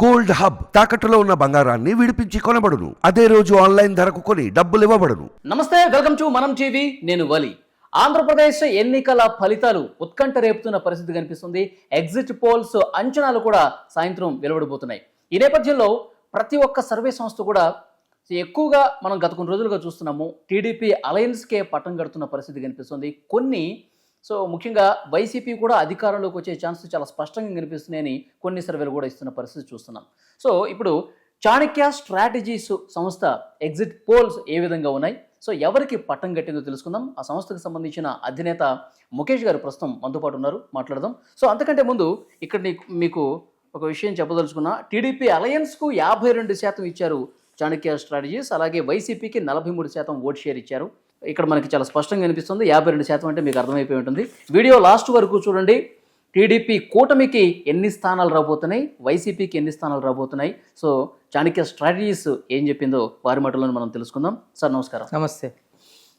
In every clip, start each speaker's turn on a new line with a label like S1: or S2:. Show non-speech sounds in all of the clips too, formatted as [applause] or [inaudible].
S1: Gold hub తాకట్టులో ఉన్న బంగారాన్ని విడిపించి కొనబడును. అదే రోజు ఆన్లైన్ ధరకు కొని డబ్బులు ఇవ్వబడును.
S2: నమస్తే వెల్కమ్ టు మనం టీవీ నేను వలి. ఆంధ్రప్రదేశ్ ఎన్నికల ఫలితాలు ఉత్కంఠ రేపుతున్న పరిస్థితి కనిపిస్తుంది. ఎగ్జిట్ పోల్స్ అంచనాలు కూడా సాయంత్రం వెలువడబోతున్నాయి. ఈ నేపథ్యంలో ప్రతి ఒక్క సర్వే సంస్థ కూడా ఎక్కువగా మనం గత కొన్ని రోజులుగా చూస్తున్నాము. టీడీపీ అలయన్స్కే పట్టం కడుతున్న పరిస్థితి కనిపిస్తుంది. కొన్ని సో ముఖ్యంగా వైసీపీ కూడా అధికారంలోకి వచ్చే ఛాన్స్ చాలా స్పష్టంగా కనిపిస్తున్నాయని కొన్ని సర్వేలు కూడా ఇస్తున్న పరిస్థితి చూస్తున్నాం. సో ఇప్పుడు చాణక్య స్ట్రాటజీస్ సంస్థ ఎగ్జిట్ పోల్స్ ఏ విధంగా ఉన్నాయి? సో ఎవరికి పట్టం కట్టిందో తెలుసుకుందాం. ఆ సంస్థకు సంబంధించిన అధినేత ముఖేష్ గారు ప్రస్తుతం మనతో పాటు ఉన్నారు. మాట్లాడదాం. సో అంతకంటే ముందు ఇక్కడ నీకు- మీకు ఒక విషయం చెప్పదలుచుకున్నా టీడీపీ అలయన్స్కు యాభై రెండు శాతం ఇచ్చారు చాణక్య స్ట్రాటజీస్ అలాగే వైసీపీకి నలభై మూడు శాతం ఓట్ షేర్ ఇచ్చారు. ఇక్కడ మనకి చాలా స్పష్టంగా కనిపిస్తుంది యాభై రెండు శాతం అంటే మీకు అర్థమైపోయి ఉంటుంది. వీడియో లాస్ట్ వరకు చూడండి. టీడీపీ కూటమికి ఎన్ని స్థానాలు రాబోతున్నాయి? వైసీపీకి ఎన్ని స్థానాలు రాబోతున్నాయి? సో చాణక్య స్ట్రాటజీస్ ఏం చెప్పిందో వారి మాటలను మనం తెలుసుకుందాం. సార్ నమస్కారం.
S3: నమస్తే.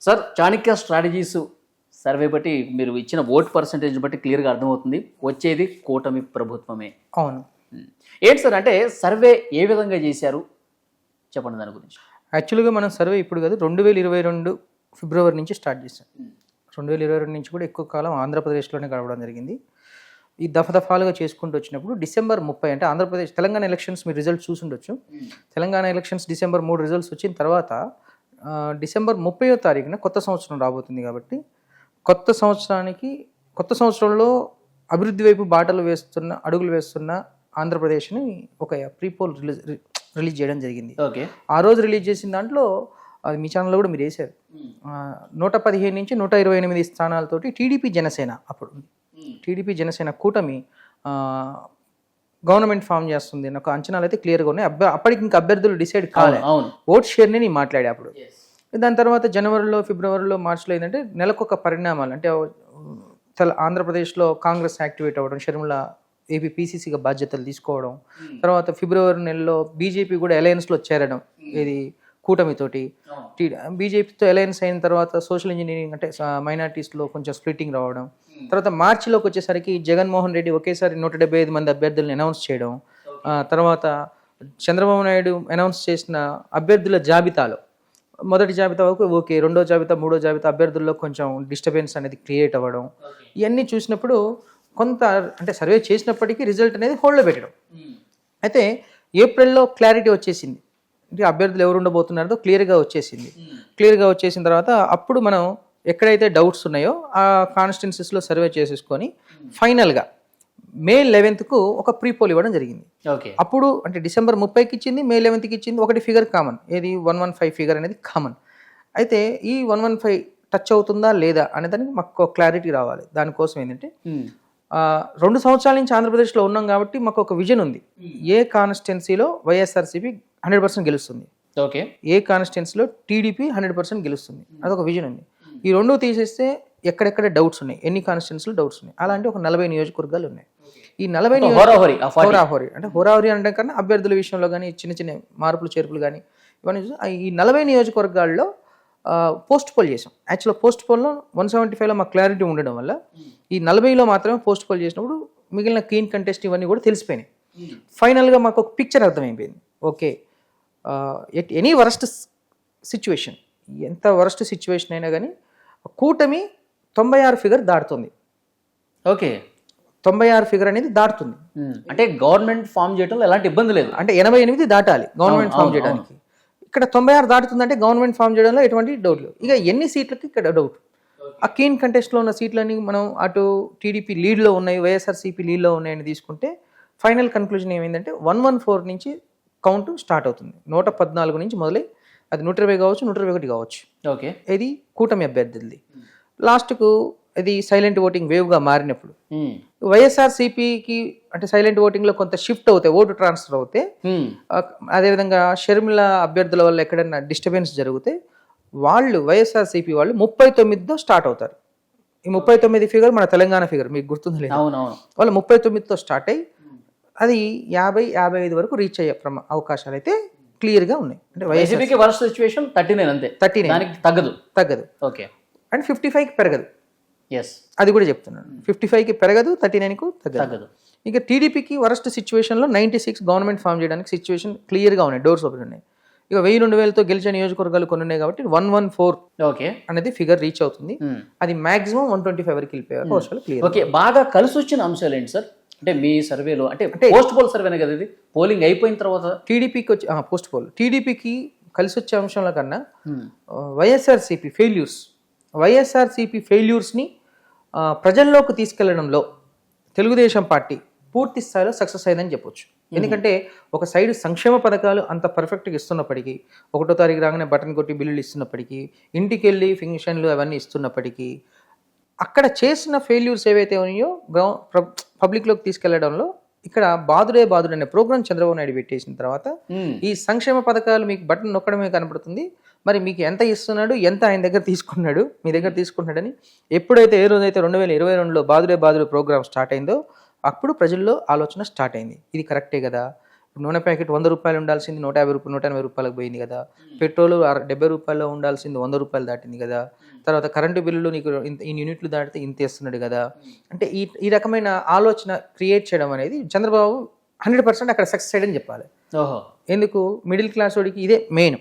S2: సార్ చాణక్య స్ట్రాటజీస్ సర్వే బట్టి మీరు ఇచ్చిన ఓట్ పర్సంటేజ్ బట్టి క్లియర్గా అర్థమవుతుంది. వచ్చేది కూటమి ప్రభుత్వమే.
S3: అవును.
S2: ఏంటి సార్ అంటే సర్వే ఏ విధంగా చేశారు? చెప్పండి దాని గురించి.
S3: యాక్చువల్గా మనం సర్వే ఇప్పుడు కాదు రెండు వేల ఇరవై రెండు ఫిబ్రవరి నుంచి స్టార్ట్ చేశాం రెండు వేల ఇరవై రెండు నుంచి కూడా ఎక్కువ కాలం ఆంధ్రప్రదేశ్లోనే గడవడం జరిగింది. ఈ దఫదఫాలుగా చేసుకుంటూ వచ్చినప్పుడు డిసెంబర్ ముప్పై అంటే ఆంధ్రప్రదేశ్ తెలంగాణ ఎలక్షన్స్ మీరు రిజల్ట్స్ చూసుండొచ్చు. తెలంగాణ ఎలక్షన్స్ డిసెంబర్ మూడు రిజల్ట్స్ వచ్చిన తర్వాత డిసెంబర్ ముప్పయో తారీఖున కొత్త సంవత్సరం రాబోతుంది కాబట్టి కొత్త సంవత్సరానికి కొత్త సంవత్సరంలో అభివృద్ధి వైపు బాటలు వేస్తున్న అడుగులు వేస్తున్న ఆంధ్రప్రదేశ్ని ఒక ప్రీపోల్ రిలీజ్ రిలీజ్ చేయడం జరిగింది.
S2: ఓకే.
S3: ఆ రోజు రిలీజ్ చేసిన దాంట్లో అది మీ ఛానల్లో కూడా మీరు వేశారు. నూట పదిహేను నుంచి నూట ఇరవై ఎనిమిది స్థానాలతోటి టీడీపీ జనసేన అప్పుడు టీడీపీ జనసేన కూటమి గవర్నమెంట్ ఫామ్ చేస్తుంది అన్న ఒక అంచనాలు అయితే క్లియర్గా ఉన్నాయి. అబ్బా అప్పటికి ఇంకా అభ్యర్థులు డిసైడ్ కాలే. ఓట్ షేర్ని నేను మాట్లాడే అప్పుడు. దాని తర్వాత జనవరిలో ఫిబ్రవరిలో మార్చిలో ఏంటంటే నెలకొక పరిణామాలు. అంటే తెల ఆంధ్రప్రదేశ్లో కాంగ్రెస్ యాక్టివేట్ అవ్వడం షర్మిల ఏపీ పీసీసీగా బాధ్యతలు తీసుకోవడం. తర్వాత ఫిబ్రవరి నెలలో బీజేపీ కూడా అలయన్స్లో చేరడం. ఇది కూటమితోటి బీజేపీతో అలయన్స్ అయిన తర్వాత సోషల్ ఇంజనీరింగ్ అంటే మైనార్టీస్లో కొంచెం స్ప్లిట్టింగ్ రావడం. తర్వాత మార్చిలోకి వచ్చేసరికి జగన్మోహన్ రెడ్డి ఒకేసారి నూట డెబ్బై ఐదు మంది అభ్యర్థులను అనౌన్స్ చేయడం. తర్వాత చంద్రబాబు నాయుడు అనౌన్స్ చేసిన అభ్యర్థుల జాబితాలో మొదటి జాబితా వరకు ఓకే రెండో జాబితా మూడో జాబితా అభ్యర్థుల్లో కొంచెం డిస్టర్బెన్స్ అనేది క్రియేట్ అవ్వడం. ఇవన్నీ చూసినప్పుడు కొంత అంటే సర్వే చేసినప్పటికీ రిజల్ట్ అనేది హోల్డ్లో పెట్టడం. అయితే ఏప్రిల్లో క్లారిటీ వచ్చేసింది. అభ్యర్థులు ఎవరు ఉండబోతున్నారో క్లియర్గా వచ్చేసింది. క్లియర్గా వచ్చేసిన తర్వాత అప్పుడు మనం ఎక్కడైతే డౌట్స్ ఉన్నాయో ఆ కాన్స్టిట్యున్సీస్లో సర్వే చేసేసుకొని ఫైనల్గా మే లెవెన్త్కు ఒక ప్రీపోల్ ఇవ్వడం జరిగింది.
S2: ఓకే.
S3: అప్పుడు అంటే డిసెంబర్ ముప్పైకి ఇచ్చింది మే లెవెన్త్కి ఇచ్చింది ఒకటి ఫిగర్ కామన్. ఏది వన్ వన్ ఫైవ్ ఫిగర్ అనేది కామన్. అయితే ఈ వన్ వన్ ఫైవ్ టచ్ అవుతుందా లేదా అనే దానికి మాకు క్లారిటీ రావాలి. దానికోసం ఏంటంటే రెండు సంవత్సరాల నుంచి ఆంధ్రప్రదేశ్లో ఉన్నాం కాబట్టి మాకు ఒక విజన్ ఉంది. ఏ కాన్స్టిట్యున్సీలో వైఎస్ఆర్సీపీ హండ్రెడ్ పర్సెంట్ గెలుస్తుంది.
S2: ఓకే.
S3: ఏ కాన్స్టిట్యున్సీలో టీడీపీ హండ్రెడ్ పర్సెంట్ గెలుస్తుంది. అదొక విజన్ ఉంది. ఈ రెండు తీసేస్తే ఎక్కడెక్కడ డౌట్స్ ఉన్నాయి? ఎన్ని కాన్స్టిట్యున్సీలో డౌట్స్ ఉన్నాయి? అలాంటి ఒక నలభై నియోజకవర్గాలు ఉన్నాయి. ఈ నలభై
S2: హోరాహోరీ
S3: హోరాహోరీ. అంటే హోరాహోరీ అంటే కన్నా అభ్యర్థుల విషయంలో కానీ చిన్న చిన్న మార్పులు చేర్పులు కానీ ఇవన్నీ ఈ నలభై నియోజకవర్గాల్లో పోస్ట్ పోల్ చేసాం యాక్చువల్గా పోస్ట్ పోల్లో వన్ సెవెంటీ ఫైవ్లో మాకు క్లారిటీ ఉండడం వల్ల ఈ నలభైలో మాత్రమే పోస్ట్ పోల్ చేసినప్పుడు మిగిలిన క్లీన్ కంటెస్ట్ ఇవన్నీ కూడా తెలిసిపోయినాయి. ఫైనల్గా మాకు ఒక పిక్చర్ అర్థమైపోయింది. Okay at any worst situation ఎంత వరస్ట్ సిచ్యువేషన్ అయినా కానీ కూటమి తొంభై ఆరు ఫిగర్ దాటుతుంది.
S2: ఓకే
S3: తొంభై ఆరు ఫిగర్ అనేది దాటుతుంది.
S2: అంటే గవర్నమెంట్ ఫామ్ చేయడంలో ఎలాంటి ఇబ్బంది లేదు.
S3: అంటే ఎనభై ఎనిమిది దాటాలి. గవర్నమెంట్ ఫామ్ చేయడానికి ఇక్కడ తొంభై ఆరు దాటుతుందంటే గవర్నమెంట్ ఫామ్ చేయడంలో ఎటువంటి డౌట్ లేవు ఇక ఎన్ని సీట్లకి ఇక్కడ డౌట్? ఆ కీన్ కంటెస్ట్లో ఉన్న సీట్లన్నీ మనం అటు టీడీపీ లీడ్లో ఉన్నాయి వైఎస్ఆర్సీపీ లీడ్లో ఉన్నాయని తీసుకుంటే ఫైనల్ కన్క్లూజన్ ఏమైందంటే వన్ వన్ ఫోర్ నుంచి కౌంట్ స్టార్ట్ అవుతుంది. నూట పద్నాలుగు నుంచి మొదలై అది నూట ఇరవై కావచ్చు నూట ఇరవై ఒకటి కావచ్చు.
S2: ఓకే
S3: ఇది కూటమి అభ్యర్థులది. లాస్ట్కు ఇది సైలెంట్ ఓటింగ్ వేవ్గా మారినప్పుడు వైఎస్ఆర్సీపీకి అంటే సైలెంట్ ఓటింగ్లో కొంత షిఫ్ట్ అవుతాయి ఓటు ట్రాన్స్ఫర్ అవుతే ఆ, అదేవిధంగా షర్మిల అభ్యర్థుల వల్ల ఎక్కడైనా డిస్టర్బెన్స్ జరిగితే వాళ్ళు వైఎస్ఆర్సీపీ వాళ్ళు ముప్పై తొమ్మిదితో స్టార్ట్ అవుతారు. ఈ ముప్పై తొమ్మిది ఫిగర్ మన తెలంగాణ ఫిగర్ మీకు గుర్తుంది లేదు? వాళ్ళు ముప్పై తొమ్మిదితో స్టార్ట్ అయ్యి అది యాభై యాభై ఐదు వరకు రీచ్ అయ్యే ప్రమ అవకాశాలు అయితే క్లియర్గా ఉన్నాయి. అంటే
S2: వైసీపీకి వరస్ట్ సిచ్యువేషన్ థర్టీ నైన్ అంతే.
S3: థర్టీ
S2: దానికి తగ్గదు.
S3: తగ్గదు.
S2: ఓకే.
S3: అండ్ ఫిఫ్టీ ఫైవ్కి పెరగదు. అది కూడా చెప్తున్నాను ఫిఫ్టీ ఫైవ్కి పెరగదు థర్టీ నైన్కు తగ్గదు.
S2: తగ్గదు.
S3: ఇక టీడీపీకి వరస్ట్ సిచ్యువేషన్లో నైంటీ సిక్స్ గవర్నమెంట్ ఫామ్ చేయడానికి సిచ్యువేషన్ క్లియర్గా ఉన్నాయి. డోర్స్ ఓపెన్ ఉన్నాయి. ఇక వెయ్యి రెండు వేలతో గెలిచే నియోజకవర్గాలు కొన్ని ఉన్నాయి కాబట్టి వన్ వన్ ఫోర్
S2: ఓకే
S3: అనేది ఫిగర్ రీచ్ అవుతుంది.
S2: Hmm.
S3: అది మాక్సిమం వన్ ట్వంటీ ఫైవ్ వరకు వెళ్ళిపోయే అవకాశాలు క్లియర్
S2: ఓకే బాగా కలిసి వచ్చిన అంశాలు ఏంటి సార్? అంటే మీ సర్వేలో అంటే పోస్ట్ పోల్ సర్వేనే కదా ఇది? పోలింగ్ అయిపోయిన తర్వాత?
S3: టీడీపీకి వచ్చి పోస్ట్ పోల్ టీడీపీకి కలిసి వచ్చే అంశంల కన్నా
S2: Hmm.
S3: వైఎస్ఆర్సీపీ ఫెయిల్యూర్స్ వైఎస్ఆర్సీపీ ఫెయిల్యూర్స్ని ప్రజల్లోకి తీసుకెళ్ళడంలో తెలుగుదేశం పార్టీ పూర్తి స్థాయిలో సక్సెస్ అయిందని చెప్పొచ్చు. ఎందుకంటే ఒక సైడ్ సంక్షేమ పథకాలు అంత పర్ఫెక్ట్గా ఇస్తున్నప్పటికీ ఒకటో తారీఖు రాగానే బటన్ కొట్టి బిల్లులు ఇస్తున్నప్పటికీ ఇంటికి వెళ్ళి ఫంక్షన్లు అవన్నీ ఇస్తున్నప్పటికీ అక్కడ చేసిన ఫెయిల్యూర్స్ ఏవైతే ఉన్నాయో గ్రౌ పబ్లిక్లోకి తీసుకెళ్ళడంలో ఇక్కడ బాదుడే బాదుడు అనే ప్రోగ్రామ్ చంద్రబాబు నాయుడు పెట్టేసిన తర్వాత. ఈ సంక్షేమ పథకాలు మీకు బటన్ నొక్కడమే కనపడుతుంది. మరి మీకు ఎంత ఇస్తున్నాడు ఎంత ఆయన దగ్గర తీసుకున్నాడు మీ దగ్గర తీసుకున్నాడని ఎప్పుడైతే ఏ రోజైతే రెండు వేల ఇరవై రెండులో బాదుడే బాదుడు ప్రోగ్రామ్ స్టార్ట్ అయిందో అప్పుడు ప్రజల్లో ఆలోచన స్టార్ట్ అయింది. ఇది కరెక్టే కదా? నూనె ప్యాకెట్ వంద రూపాయలు ఉండాల్సింది నూట యాభై రూపాయలు నూట ఎనభై రూపాయలకు పోయింది కదా? పెట్రోల్ డెబ్బై రూపాయల్లో ఉండాల్సింది వంద రూపాయలు దాటింది కదా? తర్వాత కరెంటు బిల్లులు నీకు ఇంత ఇన్ని యూనిట్లు దాటితే ఇంత ఇస్తున్నాడు కదా? అంటే ఈ ఈ రకమైన ఆలోచన క్రియేట్ చేయడం అనేది చంద్రబాబు హండ్రెడ్ పర్సెంట్ అక్కడ సక్సెస్ అయ్యని చెప్పాలి.
S2: ఓహో.
S3: ఎందుకు? మిడిల్ క్లాస్ వాడికి ఇదే మెయిన్.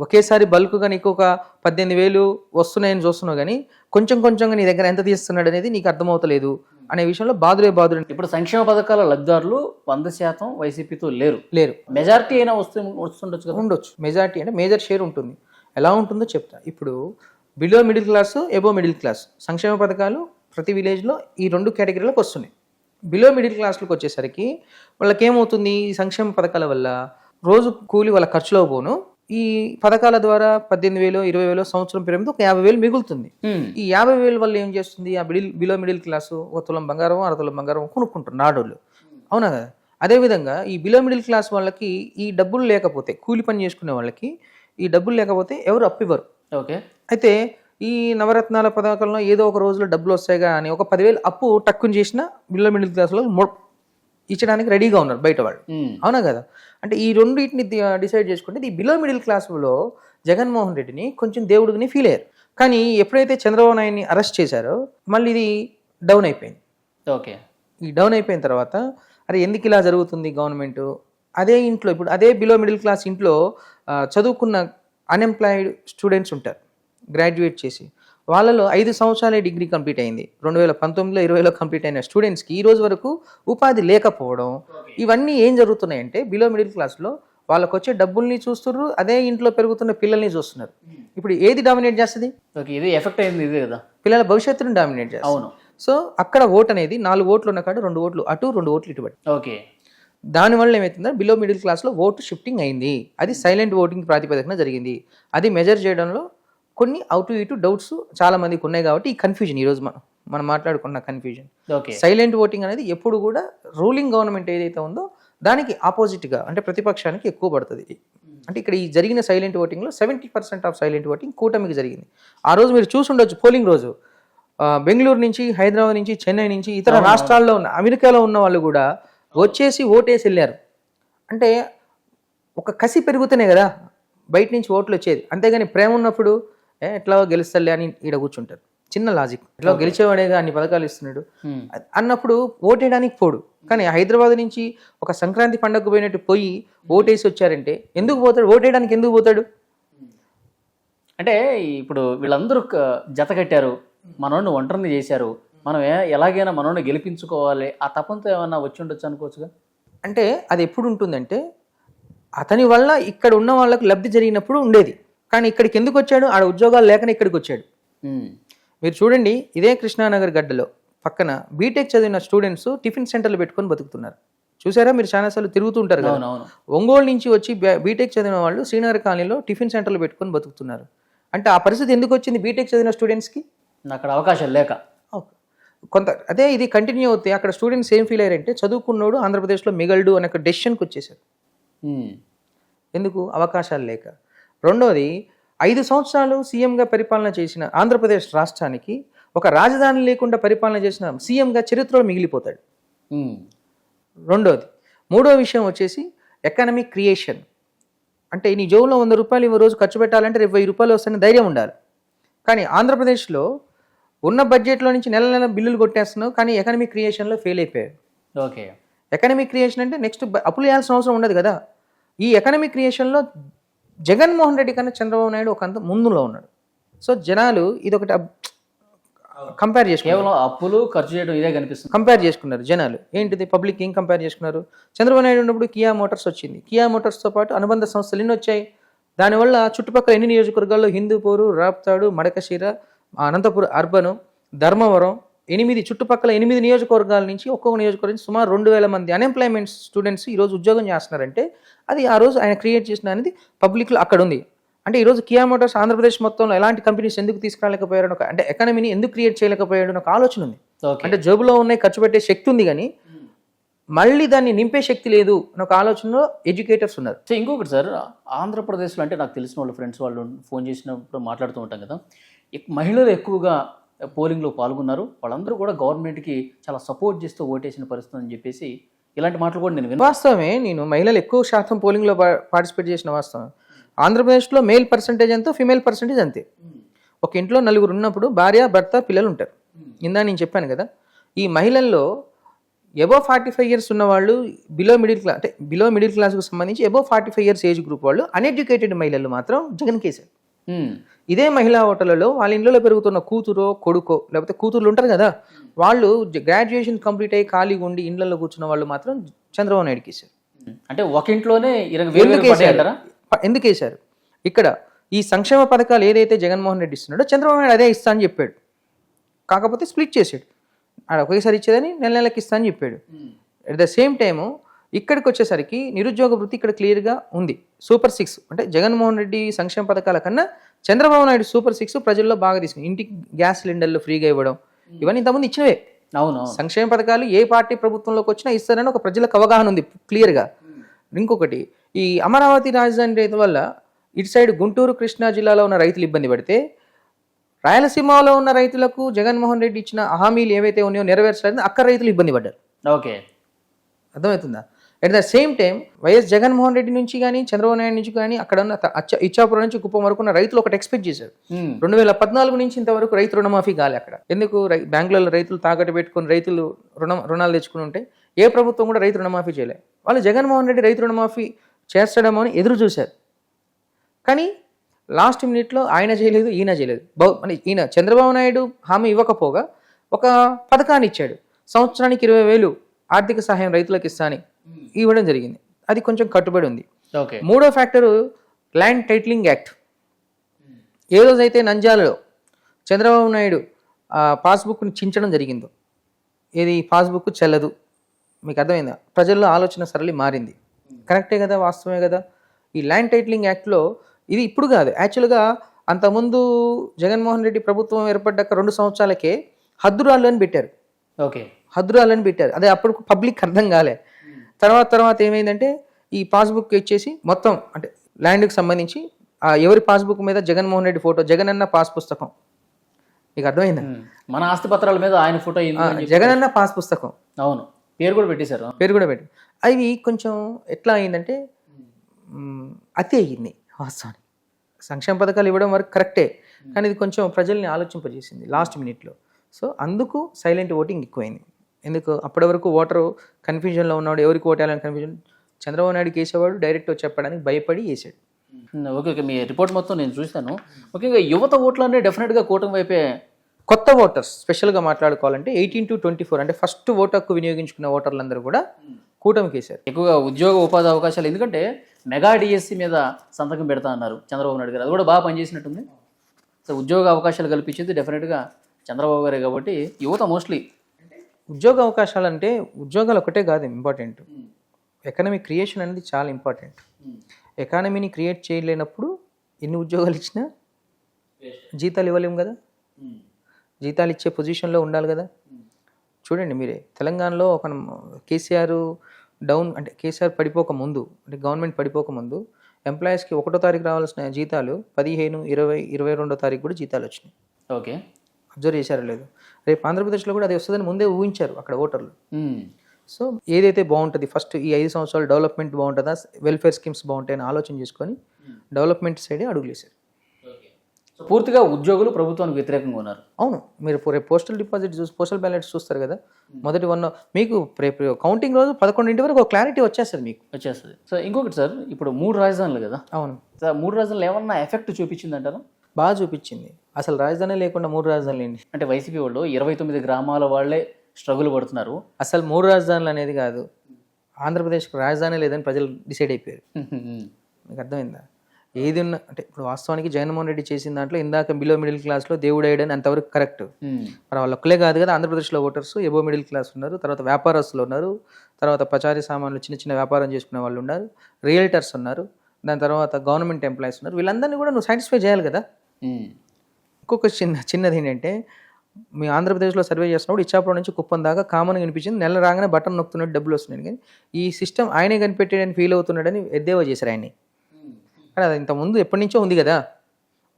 S3: ఒకేసారి బల్క్గా నీకు ఒక పద్దెనిమిది వేలు వస్తున్నాయని చూస్తున్నావు కానీ కొంచెం కొంచెంగా నీ దగ్గర ఎంత తీస్తున్నాడు అనేది నీకు అర్థమవుతలేదు అనే విషయంలో బాదురే బాదురే
S2: ఇప్పుడు సంక్షేమ పథకాల లబ్ధిదారులు వంద శాతం వైసీపీతో లేరు.
S3: లేరు.
S2: మెజారిటీ అయినా వస్తు వస్తుండొచ్చు కదా?
S3: ఉండొచ్చు. మెజారిటీ అంటే మేజర్ షేర్ ఉంటుంది. ఎలా ఉంటుందో చెప్తా. ఇప్పుడు below middle class above middle class సంక్షేమ పథకాలు ప్రతి విలేజ్లో ఈ రెండు కేటగిరీలకు వస్తున్నాయి. బిలో మిడిల్ క్లాస్లకు వచ్చేసరికి వాళ్ళకి ఏమవుతుంది ఈ సంక్షేమ పథకాల వల్ల రోజు కూలి వాళ్ళ ఖర్చులో పోను. ఈ పథకాల ద్వారా పద్దెనిమిది వేలు ఇరవై వేలు సంవత్సరం పెరిగితే ఒక యాభై వేలు మిగులుతుంది. ఈ యాభై వేల వల్ల ఏం చేస్తుంది? ఆ మిడిల్ బిలో మిడిల్ క్లాసు ఒక తులం బంగారం అర తులం బంగారం కొనుక్కుంటారు నాడోళ్ళు. అవునా కదా? అదేవిధంగా ఈ బిలో మిడిల్ క్లాస్ వాళ్ళకి ఈ డబ్బులు లేకపోతే కూలి పని చేసుకునే వాళ్ళకి ఈ డబ్బులు లేకపోతే ఎవరు అప్పివ్వరు
S2: ఓకే.
S3: అయితే ఈ నవరత్నాల పథకంలో ఏదో ఒక రోజులో డబ్బులు వస్తాయిగా అని ఒక పదివేలు అప్పు టక్కుని చేసిన బిలో మిడిల్ క్లాస్లో ఇచ్చడానికి రెడీగా ఉన్నారు బయట వాళ్ళు. అవునా కదా? అంటే ఈ రెండింటిని డిసైడ్ చేసుకుంటే ఈ బిలో మిడిల్ క్లాస్లో జగన్మోహన్ రెడ్డిని కొంచెం దేవుడిని ఫీల్ అయ్యారు. కానీ ఎప్పుడైతే చంద్రబాబు నాయుడిని అరెస్ట్ చేశారో మళ్ళీ ఇది డౌన్ అయిపోయింది.
S2: ఓకే.
S3: ఈ డౌన్ అయిపోయిన తర్వాత అరే ఎందుకు ఇలా జరుగుతుంది గవర్నమెంట్? అదే ఇంట్లో ఇప్పుడు అదే బిలో మిడిల్ క్లాస్ ఇంట్లో చదువుకున్న అన్ఎంప్లాయిడ్ స్టూడెంట్స్ ఉంటారు. గ్రాడ్యుయేట్ చేసి వాళ్ళలో ఐదు సంవత్సరాలే డిగ్రీ కంప్లీట్ అయింది. రెండు వేల పంతొమ్మిదిలో ఇరవైలో కంప్లీట్ అయిన స్టూడెంట్స్కి ఈ రోజు వరకు ఉపాధి లేకపోవడం ఇవన్నీ ఏం జరుగుతున్నాయంటే బిలో మిడిల్ క్లాస్లో వాళ్ళకి వచ్చే డబ్బుల్ని చూస్తున్నారు అదే ఇంట్లో పెరుగుతున్న పిల్లల్ని చూస్తున్నారు. ఇప్పుడు ఏది డామినేట్ చేస్తుంది?
S2: ఓకే ఇది ఎఫెక్ట్ అయింది ఇదే కదా.
S3: పిల్లల భవిష్యత్తుని డామినేట్ చేస్తుంది.
S2: అవును.
S3: సో అక్కడ ఓట్ అనేది నాలుగు ఓట్లు ఉన్న కాడ రెండు ఓట్లు అటు రెండు ఓట్లు ఇటు పడి
S2: ఓకే.
S3: దానివల్ల ఏమవుతుందంటే బిలో మిడిల్ క్లాస్లో ఓటు షిఫ్టింగ్ అయింది. అది సైలెంట్ ఓటింగ్ ప్రాతిపదికన జరిగింది. అది మెజర్ చేయడంలో కొన్ని అవుట్ ఇటు డౌట్స్ చాలా మందికి ఉన్నాయి కాబట్టి ఈ కన్ఫ్యూజన్ ఈరోజు మనం మనం మాట్లాడుకున్న కన్ఫ్యూజన్
S2: ఓకే.
S3: సైలెంట్ ఓటింగ్ అనేది ఎప్పుడు కూడా రూలింగ్ గవర్నమెంట్ ఏదైతే ఉందో దానికి ఆపోజిట్గా అంటే ప్రతిపక్షానికి ఎక్కువ పడుతుంది. అంటే ఇక్కడ ఈ జరిగిన సైలెంట్ ఓటింగ్లో seventy percent of silent voting కూటమికి జరిగింది. ఆ రోజు మీరు చూసి ఉండొచ్చు పోలింగ్ రోజు. బెంగళూరు నుంచి హైదరాబాద్ నుంచి చెన్నై నుంచి ఇతర రాష్ట్రాల్లో ఉన్న అమెరికాలో ఉన్న వాళ్ళు కూడా వచ్చేసి ఓటేసి వెళ్ళారు. అంటే ఒక కసి పెరుగుతూనే కదా బయట నుంచి ఓట్లు వచ్చేది. అంతేగాని ప్రేమ ఉన్నప్పుడు ఏ ఎట్లా గెలుస్తలే అని ఈడ కూర్చుంటారు. చిన్న లాజిక్. ఇట్లా గెలిచేవాడేగా అన్ని పథకాలు ఇస్తున్నాడు. అన్నప్పుడు ఓటేయడానికి పోడు. కానీ హైదరాబాద్ నుంచి ఒక సంక్రాంతి పండగకు పోయినట్టు పోయి ఓటేసి వచ్చారంటే ఎందుకు పోతాడు? ఓటేయడానికి ఎందుకు పోతాడు?
S2: అంటే ఇప్పుడు వీళ్ళందరూ జత కట్టారు. మనోడిని ఒంటరిని చేశారు. మనం ఎలాగైనా మనోడిని గెలిపించుకోవాలి. ఆ తపంతో ఏమన్నా వచ్చి ఉండొచ్చు అనుకోవచ్చుగా?
S3: అంటే అది ఎప్పుడు ఉంటుందంటే అతని వల్ల ఇక్కడ ఉన్న వాళ్ళకు లబ్ధి జరిగినప్పుడు ఉండేది. కానీ ఇక్కడికి ఎందుకు వచ్చాడు? ఆడ ఉద్యోగాలు లేకనే ఇక్కడికి వచ్చాడు. మీరు చూడండి ఇదే కృష్ణానగర్ గడ్డలో పక్కన బీటెక్ చదివిన స్టూడెంట్స్ టిఫిన్ సెంటర్లు పెట్టుకొని బతుకుతున్నారు. చూసారా? మీరు చాలాసార్లు తిరుగుతూ ఉంటారు కదా? ఒంగోలు నుంచి వచ్చి బీటెక్ చదివిన వాళ్ళు శ్రీనగర్ కాలనీలో టిఫిన్ సెంటర్లు పెట్టుకొని బతుకుతున్నారు. అంటే ఆ పరిస్థితి ఎందుకు వచ్చింది బీటెక్ చదివిన స్టూడెంట్స్కి
S2: అక్కడ అవకాశాలు లేక.
S3: కొంత అదే ఇది కంటిన్యూ అవుతే అక్కడ స్టూడెంట్స్ ఏం ఫీల్ అయ్యారంటే చదువుకున్నోడు ఆంధ్రప్రదేశ్లో మిగలడు అనే ఒక డెసిషన్కి వచ్చేసారు. ఎందుకు? అవకాశాలు లేక. రెండోది ఐదు సంవత్సరాలు సీఎంగా పరిపాలన చేసిన ఆంధ్రప్రదేశ్ రాష్ట్రానికి ఒక రాజధాని లేకుండా పరిపాలన చేసిన సీఎంగా చరిత్రలో మిగిలిపోతాడు. రెండోది మూడో విషయం వచ్చేసి ఎకనమిక్ క్రియేషన్. అంటే నీ జోబులో వంద రూపాయలు ఈ రోజు ఖర్చు పెట్టాలంటే రేపు వెయ్యి రూపాయలు వస్తాయని ధైర్యం ఉండాలి. కానీ ఆంధ్రప్రదేశ్లో ఉన్న బడ్జెట్లో నుంచి నెల నెల బిల్లులు కొట్టేస్తున్నావు కానీ ఎకనమిక్ క్రియేషన్లో ఫెయిల్ అయిపోయాడు
S2: ఓకే.
S3: ఎకనమిక్ క్రియేషన్ అంటే నెక్స్ట్ అప్పులు చేయాల్సిన అవసరం ఉండదు కదా. ఈ ఎకనమిక్ క్రియేషన్లో జగన్మోహన్ రెడ్డి కన్నా చంద్రబాబు నాయుడు ఒక అంత ముందులో ఉన్నాడు. సో జనాలు ఇది ఒకటి కంపేర్ చేసుకున్నారు
S2: కేవలం అప్పులు ఖర్చు చేయడం ఇదే కనిపిస్తుంది.
S3: కంపేర్ చేసుకున్నారు జనాలు. ఏంటిది? పబ్లిక్ ఏం కంపేర్ చేసుకున్నారు? చంద్రబాబు నాయుడు ఉన్నప్పుడు కియా మోటార్స్ వచ్చింది. కియా మోటార్స్తో పాటు అనుబంధ సంస్థలు ఎన్ని వచ్చాయి? దానివల్ల చుట్టుపక్కల ఎన్ని నియోజకవర్గాల్లో హిందూపూరు రాప్తాడు మడకశిర అనంతపురం అర్బను ధర్మవరం ఎనిమిది చుట్టుపక్కల ఎనిమిది నియోజకవర్గాల నుంచి ఒక్కొక్క నియోజకవర్గం నుంచి సుమారు రెండు వేల మంది అన్ఎంప్లాయ్మెంట్ స్టూడెంట్స్ ఈరోజు ఉద్యోగం చేస్తున్నారంటే అది ఆ రోజు ఆయన క్రియేట్ చేసిన అనేది పబ్లిక్లో అక్కడ ఉంది. అంటే ఈరోజు కియా మోటార్స్ ఆంధ్రప్రదేశ్ మొత్తంలో ఎలాంటి కంపెనీస్ ఎందుకు తీసుకురాలేకపోయారు ఒక అంటే ఎకానమీని ఎందుకు క్రియేట్ చేయలేకపోయాడు అని ఒక ఆలోచన ఉంది. అంటే జేబులో ఉన్నాయి ఖర్చు పెట్టే శక్తి ఉంది కానీ మళ్ళీ దాన్ని నింపే శక్తి లేదు అని ఒక ఆలోచనలో ఎడ్యుకేటర్స్ ఉన్నారు.
S2: సో ఇంకొకటి సార్ ఆంధ్రప్రదేశ్లో అంటే నాకు తెలిసిన వాళ్ళ ఫ్రెండ్స్ వాళ్ళు ఫోన్ చేసినప్పుడు మాట్లాడుతూ ఉంటాం కదా. మహిళలు ఎక్కువగా పోలింగ్లో పాల్గొన్నారు. వాళ్ళందరూ కూడా గవర్నమెంట్కి చాలా సపోర్ట్ చేస్తూ ఓటేసిన పరిస్థితి అని చెప్పేసి ఇలాంటి మాటలు కూడా నేను విన్నాను
S3: వాస్తవమే నేను మహిళలు ఎక్కువ శాతం పోలింగ్లో పార్టిసిపేట్ చేసిన వాస్తవం. ఆంధ్రప్రదేశ్లో మేల్ పర్సంటేజ్ ఎంతో ఫిమేల్ పర్సంటేజ్ అంతే. ఒక ఇంట్లో నలుగురు ఉన్నప్పుడు భార్య భర్త పిల్లలు ఉంటారు. ఇందా నేను చెప్పాను కదా ఈ మహిళల్లో ఎబో ఫార్టీ ఫైవ్ ఇయర్స్ ఉన్న వాళ్ళు బిలో మిడిల్ క్లాస్ అంటే బిలో మిడిల్ క్లాస్కు సంబంధించి above forty five years age group వాళ్ళు అన్ఎడ్యుకేటెడ్ మహిళలు మాత్రం జగన్ కేసారు.
S2: మ్మ్.
S3: ఇదే మహిళా ఓటర్లలో వాళ్ళ ఇంట్లో పెరుగుతున్న కూతురో కొడుకో లేకపోతే కూతుర్లు ఉంటారు కదా వాళ్ళు గ్రాడ్యుయేషన్ కంప్లీట్ అయ్యి ఖాళీగా ఉండి ఇండ్లలో కూర్చున్న వాళ్ళు మాత్రం చంద్రబాబు నాయుడుకి వేశారు.
S2: అంటే ఒక ఇంట్లోనే
S3: ఎందుకు వేశారు? ఇక్కడ ఈ సంక్షేమ పథకాలు ఏదైతే జగన్మోహన్ రెడ్డి ఇస్తున్నాడో చంద్రబాబు నాయుడు అదే ఇస్తా అని చెప్పాడు. కాకపోతే స్ప్లిట్ చేసాడు ఆడ ఒకేసారి ఇచ్చేదని నెల నెలకి ఇస్తా అని చెప్పాడు. అట్ ద సేమ్ టైము ఇక్కడికి వచ్చేసరికి నిరుద్యోగ వృత్తి ఇక్కడ క్లియర్గా ఉంది. సూపర్ సిక్స్ అంటే జగన్మోహన్ రెడ్డి సంక్షేమ పథకాల కన్నా చంద్రబాబు నాయుడు సూపర్ సిక్స్ ప్రజల్లో బాగా తీసుకుంది ఇంటికి గ్యాస్ సిలిండర్లు ఫ్రీగా ఇవ్వడం. ఇవన్నీ ఇంతకుముందు ఇచ్చినవే.
S2: అవును అవును.
S3: సంక్షేమ పథకాలు ఏ పార్టీ ప్రభుత్వంలోకి వచ్చినా ఇస్తారని ఒక ప్రజలకు అవగాహన ఉంది క్లియర్గా. ఇంకొకటి ఈ అమరావతి రాజధాని రైతు వల్ల ఇటు సైడ్ గుంటూరు కృష్ణా జిల్లాలో ఉన్న రైతులు ఇబ్బంది పడితే రాయలసీమలో ఉన్న రైతులకు జగన్మోహన్ రెడ్డి ఇచ్చిన హామీలు ఏవైతే ఉన్నాయో నెరవేర్చలేదని అక్కడ రైతులు ఇబ్బంది పడ్డారు.
S2: ఓకే.
S3: అర్థమవుతుందా? At the same time YS Jaganmohan Reddy నుంచి కానీ చంద్రబాబు నాయుడు నుంచి కానీ అక్కడ ఉన్న ఇచ్చాపురం నుంచి కుప్పం వరకు ఉన్న రైతులు ఒకటి ఎక్స్పెక్ట్ చేశారు.
S2: మ్మ్.
S3: రెండు వేల పద్నాలుగు నుంచి ఇంతవరకు రైతు రుణమాఫీ కాలే అక్కడ. ఎందుకు? రై బ్యాంకులలో రైతులు తాకట్టు పెట్టుకొని రైతులు రుణం రుణాలు తెచ్చుకుని ఉంటే ఏ ప్రభుత్వం కూడా రైతు రుణమాఫీ చేయలే. వాళ్ళు జగన్మోహన్ రెడ్డి రైతు రుణమాఫీ చేస్తాడేమో అని ఎదురు చూశారు. కానీ లాస్ట్ మినిట్లో ఆయన చేయలేదు ఈయన చేయలేదు. బహు అంటే ఈయన చంద్రబాబు నాయుడు హామీ ఇవ్వకపోగా ఒక పథకాన్ని ఇచ్చాడు. సంవత్సరానికి ఇరవై వేలు ఆర్థిక సహాయం రైతులకు ఇస్తాని ఇవ్వడం జరిగింది. అది కొంచెం కట్టుబడి ఉంది. మూడో ఫ్యాక్టరు ల్యాండ్ టైటిలింగ్ యాక్ట్ ఏ రోజైతే నంజాలలో చంద్రబాబు నాయుడు ఆ పాస్బుక్ని చించడం జరిగిందో ఏది పాస్బుక్ చెల్లదు. మీకు అర్థమైందా? ప్రజల్లో ఆలోచన సరళి మారింది. కరెక్టే కదా? వాస్తవమే కదా? ఈ ల్యాండ్ టైటిలింగ్ యాక్ట్లో ఇది ఇప్పుడు కాదు. యాక్చువల్గా అంతకుముందు జగన్మోహన్ రెడ్డి ప్రభుత్వం ఏర్పడ్డాక రెండు సంవత్సరాలకే హద్దురాళ్ళు అని పెట్టారు.
S2: ఓకే
S3: హద్దురాలు అని పెట్టారు. అదే అప్పుడు పబ్లిక్ అర్థం కాలే. తర్వాత తర్వాత ఏమైందంటే ఈ పాస్బుక్ ఇచ్చేసి మొత్తం అంటే ల్యాండ్కి సంబంధించి ఆ ఎవరి పాస్బుక్ మీద జగన్మోహన్ రెడ్డి ఫోటో జగన్ అన్న పాస్ పుస్తకం. మీకు అర్థమైందా.
S2: మన ఆస్తి పత్రాల మీద ఆయన ఫోటో
S3: జగన్ అన్న పాస్ పుస్తకం.
S2: అవును. పేరు కూడా పెట్టేశారు.
S3: పేరు కూడా పెట్టి. అవి కొంచెం ఎట్లా అయిందంటే అతి అయ్యింది వాస్తవానికి. సంక్షేమ పథకాలు ఇవ్వడం వరకు కరెక్టే కానీ ఇది కొంచెం ప్రజల్ని ఆలోచింపజేసింది లాస్ట్ మినిట్లో. సో అందుకు సైలెంట్ ఓటింగ్ ఎక్కువైంది. ఎందుకు? అప్పటి వరకు ఓటరు కన్ఫ్యూజన్లో ఉన్నాడు ఎవరికి ఓటేయాలని కన్ఫ్యూజన్ చంద్రబాబు నాయుడుకి వేసేవాడు డైరెక్ట్ చెప్పడానికి భయపడి వేసాడు.
S2: Okay okay. మీ రిపోర్ట్ మొత్తం నేను చూశాను. ముఖ్యంగా యువత ఓట్లన్నీ డెఫినెట్గా కూటమి వైపే
S3: కొత్త ఓటర్స్ స్పెషల్గా మాట్లాడుకోవాలంటే ఎయిటీన్ టు ట్వంటీ ఫోర్ అంటే ఫస్ట్ ఓటు హక్కు వినియోగించుకున్న ఓటర్లందరూ కూడా కూటమికి వేశారు
S2: ఎక్కువగా ఉద్యోగ ఉపాధి అవకాశాలు ఎందుకంటే మెగా డిఎస్సి మీద సంతకం పెడతా అన్నారు చంద్రబాబు నాయుడు గారు. అది కూడా బాగా పనిచేసినట్టుంది. సో ఉద్యోగ అవకాశాలు కల్పించేది డెఫినెట్గా చంద్రబాబు గారే కాబట్టి యువత మోస్ట్లీ
S3: ఉద్యోగ అవకాశాలు అంటే ఉద్యోగాలు ఒకటే కాదు ఇంపార్టెంట్. ఎకానమీ క్రియేషన్ అనేది చాలా ఇంపార్టెంట్. ఎకానమీని క్రియేట్ చేయలేనప్పుడు ఎన్ని ఉద్యోగాలు ఇచ్చినా జీతాలు ఇవ్వలేము కదా? జీతాలు ఇచ్చే పొజిషన్లో ఉండాలి కదా? చూడండి మీరే తెలంగాణలో ఒక కేసీఆర్ డౌన్ అంటే కేసీఆర్ పడిపోక ముందు అంటే గవర్నమెంట్ పడిపోక ముందు ఎంప్లాయీస్కి ఒకటో తారీఖు రావాల్సిన జీతాలు పదిహేను ఇరవై ఇరవై రెండో తారీఖు కూడా జీతాలు వచ్చినాయి.
S2: ఓకే.
S3: అబ్జర్వ్ చేశారో లేదు. రేపు ఆంధ్రప్రదేశ్లో కూడా అది వస్తుందని ముందే ఊహించారు అక్కడ ఓటర్లు. సో ఏదైతే బాగుంటుంది ఫస్ట్ ఈ ఐదు సంవత్సరాలు డెవలప్మెంట్ బాగుంటుందా వెల్ఫేర్ స్కీమ్స్ బాగుంటాయని ఆలోచన చేసుకొని డెవలప్మెంట్ సైడే అడుగులేశారు.
S2: సో పూర్తిగా ఉద్యోగులు ప్రభుత్వానికి వ్యతిరేకంగా ఉన్నారు.
S3: అవును మీరు రేపు పోస్టల్ డిపాజిట్ చూసి పోస్టల్ బ్యాలెట్స్ చూస్తారు కదా. మొదటి వన్ మీకు రేపు కౌంటింగ్ రోజు పదకొండింటి వరకు ఒక క్లారిటీ వచ్చేస్తుంది మీకు.
S2: వచ్చేస్తుంది. సో ఇంకొకటి సార్ ఇప్పుడు మూడు రాజధానులు కదా.
S3: అవును.
S2: సార్ మూడు రాజధానులు ఏమన్నా ఎఫెక్ట్ చూపించింది అంటారా
S3: బాగా చూపించింది. అసలు రాజధాని లేకుండా మూడు రాజధానులు ఏంటి?
S2: అంటే వైసీపీ వాళ్ళు ఇరవై తొమ్మిది గ్రామాల వాళ్ళే స్ట్రగుల్ పడుతున్నారు.
S3: అసలు మూడు రాజధానులు అనేది కాదు. ఆంధ్రప్రదేశ్కి రాజధాని లేదని ప్రజలు డిసైడ్ అయిపోయారు. [laughs] మీకు అర్థమైందా? ఏది ఉన్న అంటే ఇప్పుడు వాస్తవానికి జగన్మోహన్ రెడ్డి చేసిన దాంట్లో ఇందాక బిలో మిడిల్ క్లాస్లో దేవుడు అయ్యాడని అంతవరకు కరెక్ట్ మరి వాళ్ళు ఒక్కలే కాదు కదా ఆంధ్రప్రదేశ్లో ఓటర్స్ ఎబో మిడిల్ క్లాస్ ఉన్నారు తర్వాత వ్యాపారస్తులు ఉన్నారు తర్వాత పచారీ సామాన్లు చిన్న చిన్న వ్యాపారం చేసుకునే వాళ్ళు ఉన్నారు రియల్టర్స్ ఉన్నారు దాని తర్వాత గవర్నమెంట్ ఎంప్లాయీస్ ఉన్నారు. వీళ్ళందరినీ కూడా నువ్వు సాటిస్ఫై చేయాలి కదా. ఇంకొక చిన్న చిన్నది ఏంటంటే మీ ఆంధ్రప్రదేశ్లో సర్వే చేస్తున్నప్పుడు ఇచ్చాపురం నుంచి కుప్పం దాకా కామన్గా వినిపించింది. నెల రాగానే బటన్ నొక్కుతున్నట్టు డబ్బులు వస్తున్నాయి. కానీ ఈ సిస్టమ్ ఆయనే కనిపెట్టాడని ఫీల్ అవుతున్నాడని ఎద్దేవా చేశారు ఆయన్ని. కానీ అది ఇంతకుముందు ఎప్పటి నుంచో ఉంది కదా.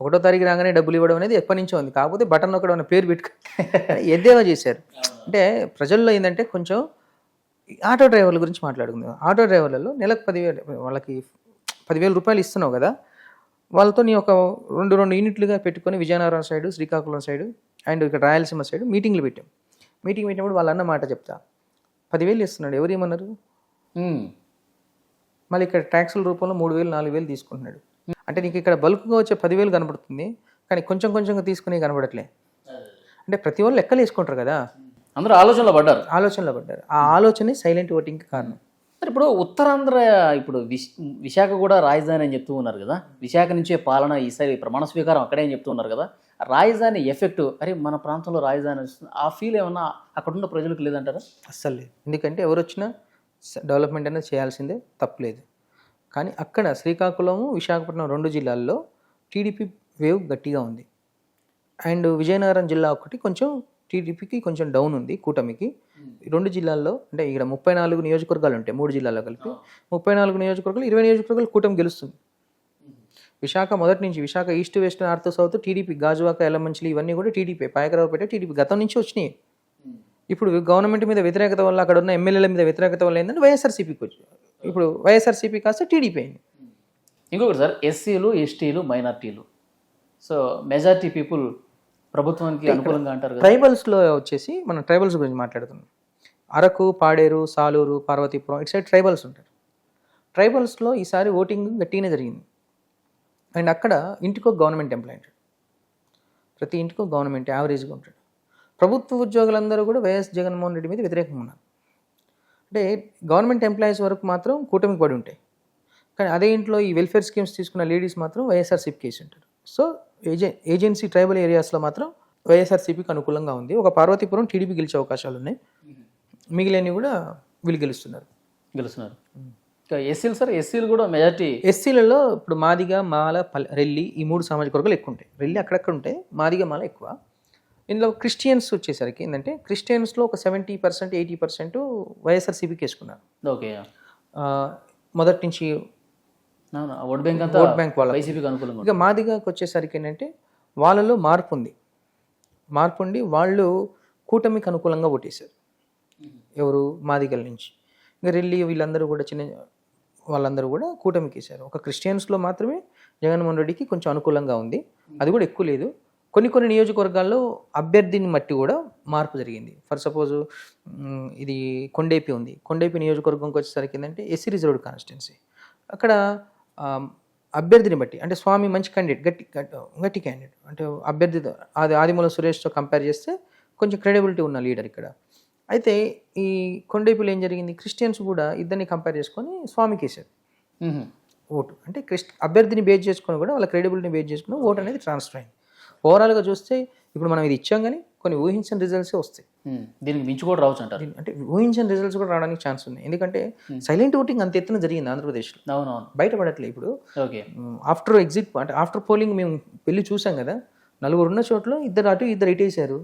S3: ఒకటో తారీఖు రాగానే డబ్బులు ఇవ్వడం అనేది ఎప్పటి నుంచో ఉంది. కాకపోతే బటన్ నొక్కడం అనే పేరు పెట్టుకు [laughs] ఎద్దేవా చేశారు. అంటే ప్రజల్లో ఏంటంటే కొంచెం ఆటో డ్రైవర్ల గురించి మాట్లాడుకుందాం. ఆటో డ్రైవర్లలో నెలకు పదివేలు వాళ్ళకి పదివేల రూపాయలు ఇస్తున్నావు కదా. వాళ్ళతో నీ ఒక రెండు రెండు యూనిట్లుగా పెట్టుకొని Vizianagaram side Srikakulam side and ఇక్కడ రాయలసీమ సైడ్ మీటింగ్లు పెట్టాం. మీటింగ్ పెట్టినప్పుడు వాళ్ళ అన్న మాట చెప్తా. పదివేలు ఇస్తున్నాడు ఎవరు ఏమన్నారు? మళ్ళీ ఇక్కడ ట్యాక్సుల రూపంలో మూడు వేలు నాలుగు వేలు తీసుకుంటున్నాడు. అంటే నీకు ఇక్కడ బల్క్గా వచ్చే పదివేలు కనబడుతుంది కానీ కొంచెం కొంచెంగా తీసుకునే కనబడట్లే. అంటే ప్రతి వాళ్ళు లెక్కలు వేసుకుంటారు కదా?
S2: అందరూ ఆలోచనలో పడ్డారు.
S3: ఆలోచనలో పడ్డారు. ఆ ఆలోచనే సైలెంట్ ఓటింగ్కి కారణం.
S2: మరి ఇప్పుడు ఉత్తరాంధ్ర ఇప్పుడు విశ్ విశాఖ కూడా రాజధాని అని చెప్తూ ఉన్నారు కదా. విశాఖ నుంచే పాలన ఈసారి ప్రమాణ స్వీకారం అక్కడే అని చెప్తూ ఉన్నారు కదా. రాజధాని ఎఫెక్ట్ అరే మన ప్రాంతంలో రాజధాని వస్తుంది. ఆ ఫీల్ ఏమన్నా అక్కడున్న ప్రజలకు లేదంటారా?
S3: అస్సలు లేదు. ఎందుకంటే ఎవరు వచ్చినా డెవలప్మెంట్ అనేది చేయాల్సిందే తప్పలేదు. కానీ అక్కడ శ్రీకాకుళము విశాఖపట్నం రెండు జిల్లాల్లో టీడీపీ వేవ్ గట్టిగా ఉంది. అండ్ విజయనగరం జిల్లా ఒకటి కొంచెం టీడీపీకి కొంచెం డౌన్ ఉంది కూటమికి. ఈ రెండు జిల్లాల్లో అంటే ఇక్కడ ముప్పై నాలుగు నియోజకవర్గాలు ఉంటాయి మూడు జిల్లాల్లో కలిపి. ముప్పై నాలుగు నియోజకవర్గాలు ఇరవై నియోజకవర్గాలు కూటమి గెలుస్తుంది. విశాఖ మొదటి నుంచి Visakha east west north south TDP Gajuwaka Elamanchili ఇవన్నీ కూడా టీడీపీ పాయకరావుపేట టీడీపీ గతం నుంచి వచ్చినాయి. ఇప్పుడు గవర్నమెంట్ మీద వ్యతిరేకత వల్ల అక్కడ ఉన్న ఎమ్మెల్యేల మీద వ్యతిరేకత వల్ల ఏంటంటే వైఎస్ఆర్సీపీకి వచ్చి ఇప్పుడు వైఎస్ఆర్సీపీ కాస్త టీడీపీ అయింది.
S2: ఇంకొకటి సార్ ఎస్సీలు ఎస్టీలు మైనార్టీలు. సో మెజారిటీ పీపుల్ ప్రభుత్వానికి అనుకూలంగా అంటారు
S3: ట్రైబల్స్లో వచ్చేసి మనం ట్రైబల్స్ గురించి మాట్లాడుతున్నాం. అరకు పాడేరు సాలూరు పార్వతీపురం ఇటు సైడ్ ట్రైబల్స్ ఉంటారు. ట్రైబల్స్లో ఈసారి ఓటింగ్ గట్టిగానే జరిగింది. అండ్ అక్కడ ఇంటికో గవర్నమెంట్ ఎంప్లాయీ ఉంటాడు. ప్రతి ఇంటికో గవర్నమెంట్ యావరేజ్గా ఉంటాడు. ప్రభుత్వ ఉద్యోగులందరూ కూడా వైఎస్ జగన్మోహన్ రెడ్డి మీద వ్యతిరేకంగా ఉన్నారు. అంటే గవర్నమెంట్ ఎంప్లాయీస్ వరకు మాత్రం కూటమికి పడి ఉంటాయి. కానీ అదే ఇంట్లో ఈ వెల్ఫేర్ స్కీమ్స్ తీసుకున్న లేడీస్ మాత్రం వైఎస్ఆర్సీపీకి వేసి ఉంటారు. సో ఏజె ఏజెన్సీ ట్రైబల్ ఏరియాస్లో మాత్రం వైఎస్ఆర్సీపీకి అనుకూలంగా ఉంది. ఒక పార్వతీపురం టీడీపీ గెలిచే అవకాశాలు ఉన్నాయి మిగిలినవి కూడా వీళ్ళు గెలుస్తున్నారు.
S2: గెలుస్తున్నారు. ఎస్సీలు సార్ ఎస్సీలు కూడా మెజారిటీ
S3: ఎస్సీలలో ఇప్పుడు మాదిగ మాల రెల్లి ఈ మూడు సామాజిక వర్గాలు ఎక్కువ ఉంటాయి. రెల్లి అక్కడక్కడ ఉంటాయి మాదిగ మాల ఎక్కువ. ఇందులో క్రిస్టియన్స్ వచ్చేసరికి ఏంటంటే క్రిస్టియన్స్లో ఒక సెవెంటీ పర్సెంట్ ఎయిటీ పర్సెంట్ వైఎస్ఆర్సీపీకి వేసుకున్నారు.
S2: ఓకే
S3: మొదటి నుంచి
S2: ఓట్ బ్యాంక్ అంతా
S3: ఓట్ బ్యాంక్ వాళ్ళ
S2: వైసీపీకి అనుకూలంగా
S3: ఇక మాదిగకు వచ్చేసరికి ఏంటంటే వాళ్ళలో మార్పు ఉంది. మార్పు ఉండి వాళ్ళు కూటమికి అనుకూలంగా ఓటేశారు ఎవరు? మాదిగల నుంచి. ఇంకా రెల్లి వీళ్ళందరూ కూడా చిన్న వాళ్ళందరూ కూడా కూటమికి వేశారు. ఒక క్రిస్టియన్స్లో మాత్రమే జగన్మోహన్ రెడ్డికి కొంచెం అనుకూలంగా ఉంది. అది కూడా ఎక్కువ లేదు. కొన్ని కొన్ని నియోజకవర్గాల్లో అభ్యర్థిని మట్టి కూడా మార్పు జరిగింది. ఫర్ సపోజ్ ఇది కొండేపి ఉంది. కొండేపి నియోజకవర్గంకి వచ్చేసరికి ఏంటంటే ఎస్సీ రిజర్వ్డ్ కాన్స్టిట్యున్సీ అక్కడ అభ్యర్థిని బట్టి అంటే స్వామి మంచి క్యాండిడేట్ గట్టి గట్టి- గట్టి క్యాండిడేట్ అంటే అభ్యర్థి అది ఆదిమూల సురేష్తో కంపేర్ చేస్తే కొంచెం క్రెడిబిలిటీ ఉన్న లీడర్ ఇక్కడ. అయితే ఈ కొండేపిలో ఏం జరిగింది? క్రిస్టియన్స్ కూడా ఇద్దరిని కంపేర్ చేసుకొని స్వామికి వేశారు. ఓటు. అంటే క్రిస్ట్ అభ్యర్థిని బేస్ చేసుకొని కూడా వాళ్ళ క్రెడిబిలిటీని బేస్ చేసుకుని ఓటు అనేది ట్రాన్స్ఫర్ అయింది. ఓవరాల్గా చూస్తే ఇప్పుడు మనం ఇది ఇచ్చాం కానీ కొన్ని ఊహించిన రిజల్ట్సే వస్తాయి.
S2: దీనికి మించి కూడా రావచ్చు అంటారు.
S3: అంటే ఊహించిన రిజల్ట్స్ కూడా రావడానికి ఛాన్స్ ఉంది ఎందుకంటే సైలెంట్ ఓటింగ్ అంత ఎత్తున జరిగింది ఆంధ్రప్రదేశ్లో.
S2: అవునవును.
S3: బయటపడట్లేదు ఇప్పుడు.
S2: ఓకే.
S3: ఆఫ్టర్ ఎగ్జిట్ అంటే ఆఫ్టర్ పోలింగ్ మేము వెళ్ళి చూసాం కదా నలుగురు ఉన్న చోట్ల ఇద్దరు అటు ఇద్దరు ఇటు వేసారు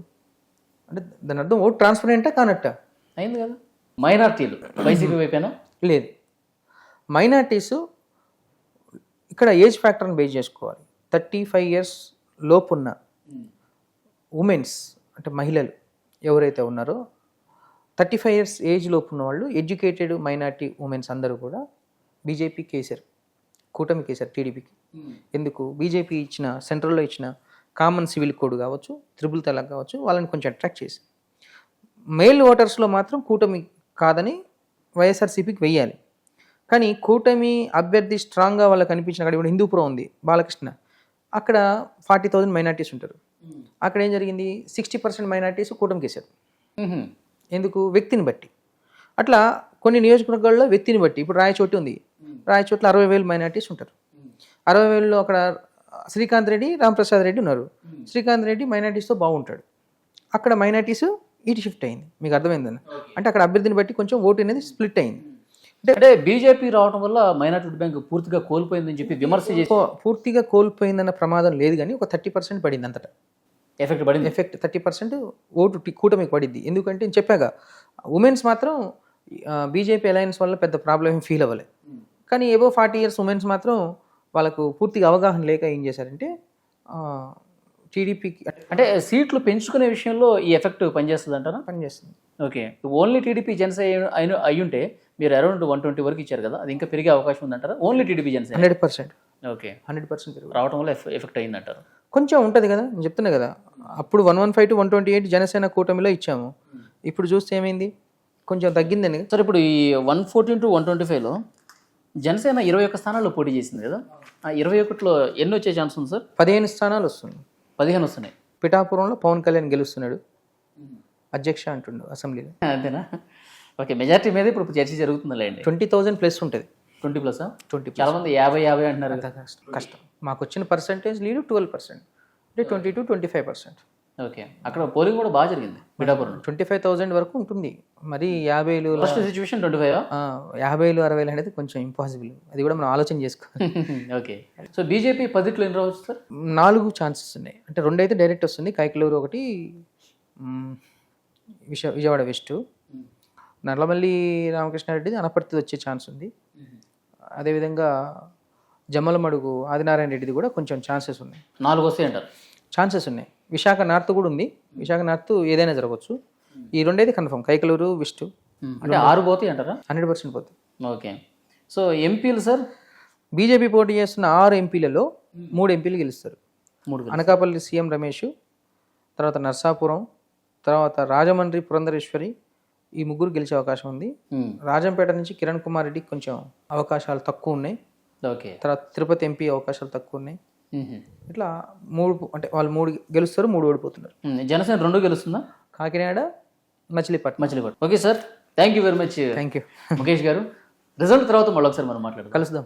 S3: అంటే దాని అర్థం ఓట్ ట్రాన్స్పరెంటా కానట్టా?
S2: అయింది కదా. మైనార్టీలు వైసీపీ వైపేనా?
S3: లేదు. మైనార్టీస్ ఇక్కడ ఏజ్ ఫ్యాక్టర్ని బేస్ చేసుకోవాలి. థర్టీ ఫైవ్ ఇయర్స్ లోపున్న ఉమెన్స్ అంటే మహిళలు. ఎవరైతే ఉన్నారో థర్టీ ఫైవ్ ఇయర్స్ ఏజ్ లోపు ఉన్న వాళ్ళు ఎడ్యుకేటెడ్ మైనార్టీ ఉమెన్స్ అందరూ కూడా బీజేపీకి వేశారు కూటమికి వేశారు టీడీపీకి. ఎందుకు? బీజేపీ ఇచ్చిన సెంట్రల్లో ఇచ్చిన కామన్ సివిల్ కోడ్ కావచ్చు త్రిబుల్ తలాక్ కావచ్చు వాళ్ళని కొంచెం అట్రాక్ట్ చేసి. మేల్ ఓటర్స్లో మాత్రం కూటమి కాదని వైఎస్ఆర్సీపీకి వెయ్యాలి. కానీ కూటమి అభ్యర్థి స్ట్రాంగ్గా వాళ్ళకి అనిపించిన అక్కడ ఇప్పుడు హిందూపురం ఉంది బాలకృష్ణ. అక్కడ ఫార్టీ థౌజండ్ మైనార్టీస్ ఉంటారు. అక్కడ ఏం జరిగింది? సిక్స్టీ పర్సెంట్ మైనార్టీస్ కూటమికి వేశారు
S2: మ్మ్.
S3: ఎందుకు? వ్యక్తిని బట్టి. అట్లా కొన్ని నియోజకవర్గాల్లో వ్యక్తిని బట్టి ఇప్పుడు రాయచోటి ఉంది. రాయచోట్ల అరవై వేలు మైనార్టీస్ ఉంటారు. అరవై వేలలో అక్కడ శ్రీకాంత్ రెడ్డి రాంప్రసాద్ రెడ్డి ఉన్నారు. శ్రీకాంత్ రెడ్డి మైనార్టీస్తో బాగుంటాడు. అక్కడ మైనార్టీస్ ఇటు షిఫ్ట్ అయింది. మీకు అర్థమైందని అంటే అక్కడ అభ్యర్థిని బట్టి కొంచెం ఓటు అనేది స్ప్లిట్ అయింది.
S2: అంటే బీజేపీ రావడం వల్ల మైనార్టీ బ్యాంక్ పూర్తిగా కోల్పోయిందని చెప్పి విమర్శ చేసి
S3: పూర్తిగా కోల్పోయిందన్న ప్రమాదం లేదు కానీ ఒక థర్టీ పర్సెంట్ పడింది అంతటా
S2: ఎఫెక్ట్ పడింది.
S3: ఎఫెక్ట్ థర్టీ పర్సెంట్ ఓటు కూటమికి పడింది. ఎందుకంటే నేను చెప్పాగా ఉమెన్స్ మాత్రం బీజేపీ అలయన్స్ వల్ల పెద్ద ప్రాబ్లం ఏం ఫీల్ అవ్వలేదు కానీ ఏవో ఫార్టీ ఇయర్స్ ఉమెన్స్ మాత్రం వాళ్ళకు పూర్తిగా అవగాహన లేక ఏం చేశారంటే టీడీపీకి
S2: అంటే సీట్లు పెంచుకునే విషయంలో ఈ ఎఫెక్ట్ పనిచేస్తుంది అంటారా
S3: పనిచేస్తుంది.
S2: ఓకే. ఓన్లీ టీడీపీ జనసేన అయిన అయ్యుంటే మీరు అరౌండ్ వన్ ట్వంటీ వరకు ఇచ్చారు కదా అది ఇంకా పెరిగే అవకాశం ఉందంటారా? Only TDP Janasena
S3: hundred percent.
S2: Okay.
S3: Hundred percent పెరుగు
S2: రావడం వల్ల ఎఫ్- ఎఫెక్ట్ అయిందంటారు.
S3: కొంచెం ఉంటుంది కదా నేను చెప్తున్నా కదా. అప్పుడు one one five to one twenty eight Janasena కూటమిలో ఇచ్చాము. ఇప్పుడు చూస్తే ఏమైంది? కొంచెం తగ్గిందని
S2: సార్ ఇప్పుడు ఈ one fourteen to one twenty ఫైవ్లో జనసేన ఇరవై ఒక్క స్థానాల్లో పోటీ చేసింది కదా. ఆ ఇరవై ఒకటిలో ఎన్ని వచ్చే ఛాన్స్ ఉంది సార్?
S3: పదిహేను స్థానాలు వస్తుంది
S2: పదిహేను వస్తున్నాయి.
S3: పిఠాపురంలో పవన్ కళ్యాణ్ గెలుస్తున్నాడు. అధ్యక్ష అంటుండు అసెంబ్లీలో.
S2: అంతేనా ఓకే మెజార్టీ మీద ఇప్పుడు చర్చ జరుగుతుందిలేండి.
S3: ట్వంటీ థౌజండ్ ప్లస్ ఉంటుంది.
S2: Twenty plus?
S3: ట్వంటీ
S2: చాలా మంది యాభై యాభై అంటున్నారు. కదా
S3: కష్టం. మాకు వచ్చిన పర్సంటేజ్ లీడ్ ట్వెల్వ్ పర్సెంట్ అంటే twenty to twenty five percent
S2: okay అక్కడ పోలింగ్ కూడా బాగా జరిగింది పిఠాపురం
S3: ట్వంటీ ఫైవ్ థౌజండ్ వరకు ఉంటుంది. మరి యాభైలు
S2: ఫస్ట్ సిచ్యువేషన్ ట్వంటీ ఫైవ్
S3: యాభైలు అరవైలు అనేది కొంచెం ఇంపాసిబుల్ అది కూడా మనం ఆలోచన చేసుకోవాలి. [laughs]
S2: ఓకే. సో బీజేపీ పదిట్లో ఎన్ని రావచ్చు సార్?
S3: నాలుగు ఛాన్సెస్ ఉన్నాయి. అంటే రెండు అయితే డైరెక్ట్ వస్తుంది. కైకలూరు ఒకటి విజయవాడ వెస్ట్ నల్లమల్లి రామకృష్ణారెడ్డిది అనపర్తి వచ్చే ఛాన్స్ ఉంది. అదేవిధంగా జమ్మలమడుగు ఆదినారాయణ రెడ్డిది కూడా కొంచెం ఛాన్సెస్ ఉన్నాయి.
S2: నాలుగు వస్తాయి అంటారు.
S3: ఛాన్సెస్ ఉన్నాయి. విశాఖ నార్త్ కూడా ఉంది. విశాఖ నార్త్ ఏదైనా జరగవచ్చు. ఈ రెండైతే కన్ఫర్మ్ కైకలూరు వెస్ట్
S2: అంటే ఆరు పోతాయి అంటారా?
S3: హండ్రెడ్ పర్సెంట్ పోతుంది
S2: ఓకే. సో ఎంపీలు సార్?
S3: బీజేపీ పోటీ చేస్తున్న ఆరు ఎంపీలలో మూడు ఎంపీలు గెలుస్తారు.
S2: మూడు
S3: అనకాపల్లి సీఎం రమేష్ తర్వాత నర్సాపురం తర్వాత రాజమండ్రి పురంధరేశ్వరి ఈ ముగ్గురు గెలిచే అవకాశం ఉంది. రాజంపేట నుంచి కిరణ్ కుమార్ రెడ్డికి కొంచెం అవకాశాలు తక్కువ ఉన్నాయి.
S2: ఓకే.
S3: తర్వాత తిరుపతి ఎంపీ అవకాశాలు తక్కువ ఉన్నాయి. ఇట్లా మూడు అంటే వాళ్ళు మూడు గెలుస్తారు మూడు ఓడిపోతున్నారు.
S2: జనసేన రెండు గెలుస్తుందా?
S3: Kakinada Machilipatnam.
S2: Machilipatnam. Okay sir. Thank you very much
S3: thank you
S2: Mukesh garu. Result తర్వాత మళ్ళీ ఒకసారి మనం మాట్లాడదాం
S3: కలుద్దాం.